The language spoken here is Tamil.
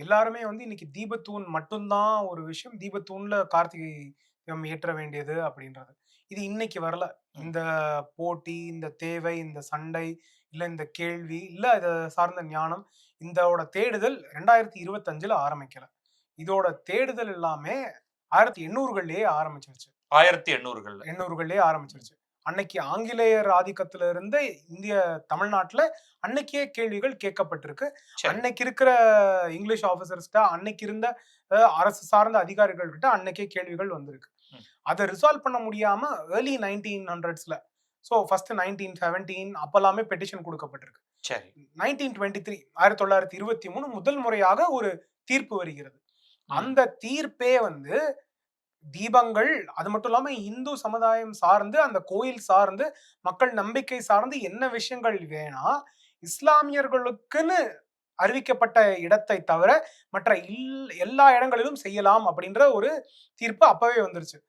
எல்லாருமே வந்து இன்னைக்கு தீபத்தூண் மட்டும்தான் ஒரு விஷயம். தீபத்தூண்ல கார்த்திகை தீபம் ஏற்ற வேண்டியது அப்படின்றது. இது இன்னைக்கு வரல. இந்த போட்டி, இந்த தேவை, இந்த சண்டை, இல்ல இந்த கேள்வி, இல்ல இத சார்ந்த ஞானம், இதோட தேடுதல் 2025ல ஆரம்பிக்கல. இதோட தேடுதல் எல்லாமே 1800கள்லயே ஆரம்பிச்சிருச்சு. 1800கள்ல. 800கள்லயே ஆரம்பிச்சிருச்சு. அன்னைக்கு ஆங்கிலேயர் ஆதிக்கத்துல இருந்த இந்திய தமிழ்நாட்டுல அன்னைக்கே கேள்விகள் கேட்கப்பட்டிருக்கு. அன்னைக்கு இருக்கிற இங்கிலீஷ் ஆபிசர்ஸ்ட்ட, அன்னைக்கு இருந்த அரசு சார்ந்த அதிகாரிகள் கிட்ட அன்னைக்கே கேள்விகள் வந்திருக்கு. அத ரிசால்வ் பண்ண முடியாம ஏர்லி 1900ஸ்ல சோ ஃபர்ஸ்ட் 1917 அப்பல்லாமே பெட்டிஷன் குடுக்கப்பட்டிருக்கு. சரி. 1923 1923 முதல் முறையாக ஒரு தீர்ப்பு வருகிறது. அந்த தீர்ப்பே வந்து தீபங்கள், அது மட்டும் இல்லாமல் இந்து சமுதாயம் சார்ந்து, அந்த கோயில் சார்ந்து, மக்கள் நம்பிக்கை சார்ந்து என்ன விஷயங்கள் வேணா, இஸ்லாமியர்களுக்குன்னு அறிவிக்கப்பட்ட இடத்தை தவிர, மற்ற இல் எல்லா இடங்களிலும் செய்யலாம் அப்படின்ற ஒரு தீர்ப்பு அப்பவே வந்துருச்சு.